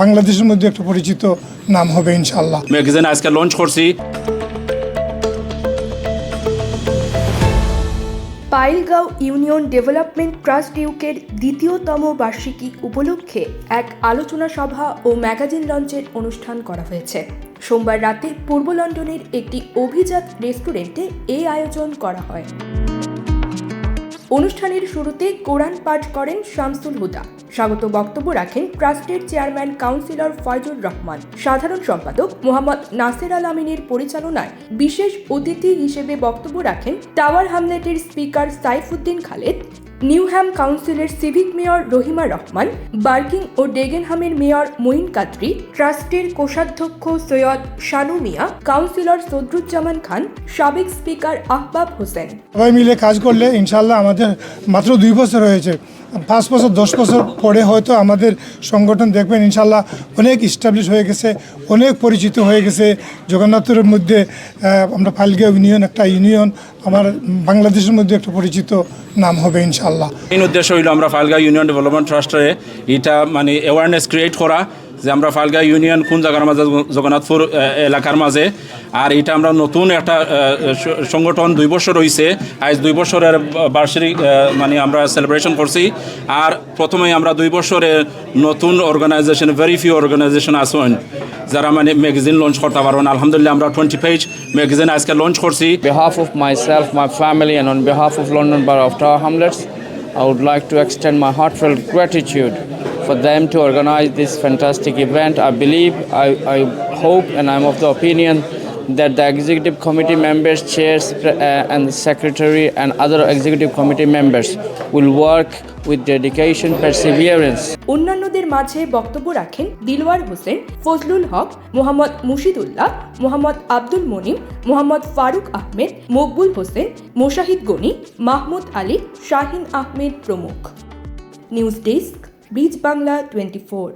বাংলাদেশের মধ্যে একটা পরিচিত নাম হবে ইনশাল্লাহ ম্যাগাজিন আজকে লঞ্চ করছি। পাইলগাঁও ইউনিয়ন ডেভেলপমেন্ট ট্রাস্ট ইউকের দ্বিতীয়তম বার্ষিকী উপলক্ষে এক আলোচনা সভা ও ম্যাগাজিন লঞ্চের অনুষ্ঠান করা হয়েছে। সোমবার রাতে পূর্ব লন্ডনের একটি অভিজাত রেস্টুরেন্টে এই আয়োজন করা হয়। অনুষ্ঠানের শুরুতে কোরআন পাঠ করেন শামসুল হুদা। স্বাগত বক্তব্য রাখেন ট্রাস্টের চেয়ারম্যান কাউন্সিলর ফয়জুর রহমান। সাধারণ সম্পাদক মোহাম্মদ নাসের আল আমিনের পরিচালনায় বিশেষ অতিথি হিসেবে বক্তব্য রাখেন টাওয়ার হামলেটের স্পিকার সাইফুদ্দিন খালেদ নিউহ্যাম কাউন্সিলের civic mayor Rahima Rahman, Barking ও ডেগেনহামের মেয়র মঈন কাদরি, ট্রাস্টের কোষাধ্যক্ষ সৈয়দ শানু মিয়া, কাউন্সিলর সদরুজ্জামান খান, সাবেক স্পিকার আহবাব হোসেন। সবাই মিলে কাজ করলে ইনশাল্লাহ আমাদের মাত্র দুই বছর হয়েছে। পাঁচ বছর, দশ বছর পরে হয়তো আমাদের সংগঠন দেখবেন, ইনশাল্লাহ অনেক ইস্টাবলিশ হয়ে গেছে, অনেক পরিচিত হয়ে গেছে। জগন্নাথপুরের মধ্যে আমরা ফালগিয়া ইউনিয়ন, একটা ইউনিয়ন, আমার বাংলাদেশের মধ্যে একটা পরিচিত নাম হবে ইনশাল্লাহ। এই উদ্দেশ্য হইল আমরা ফালগা ইউনিয়ন ডেভেলপমেন্ট ট্রাস্টে এটা মানে অ্যাওয়ারনেস ক্রিয়েট করা যে আমরা ফালগা ইউনিয়ন কোন জায়গার মাঝে জগন্নাথপুর এলাকার মাঝে। আর এটা আমরা নতুন একটা সংগঠন দুই বছর হয়েছে আজ দুই বছরের বার্ষিক মানে আমরা সেলিব্রেশন করছি। আর প্রথমে আমরা দুই বছরে নতুন অর্গানাইজেশন ভেরি ফিউ অর্গানাইজেশন আসুন যারা মানে ম্যাগাজিন লঞ্চ করতে পারবেন আলহামদুলিল্লাহ আমরা টোয়েন্টি পেজ ম্যাগাজিন আজকে লঞ্চ করছি। Behalf of myself, my family, and on behalf of London Borough of Tower Hamlets, I would like to extend my heartfelt gratitude for them to organize this fantastic event. I believe, I, I hope, and I'm of the opinion that the executive committee members, chairs, uh, and secretary, and other executive committee members will work with dedication, perseverance, অন্যান্যদের মাঝে বক্তব্য রাখেন দিলওয়ার হোসেন ফজলুল হক মোহাম্মদ মুশিদুল্লাহ মোহাম্মদ আব্দুল মনিম মোহাম্মদ ফারুক আহমেদ মকবুল হোসেন মোশাহিদ গনি মাহমুদ আলী শাহিন আহমেদ প্রমুখ news desk bridge Bangla twenty four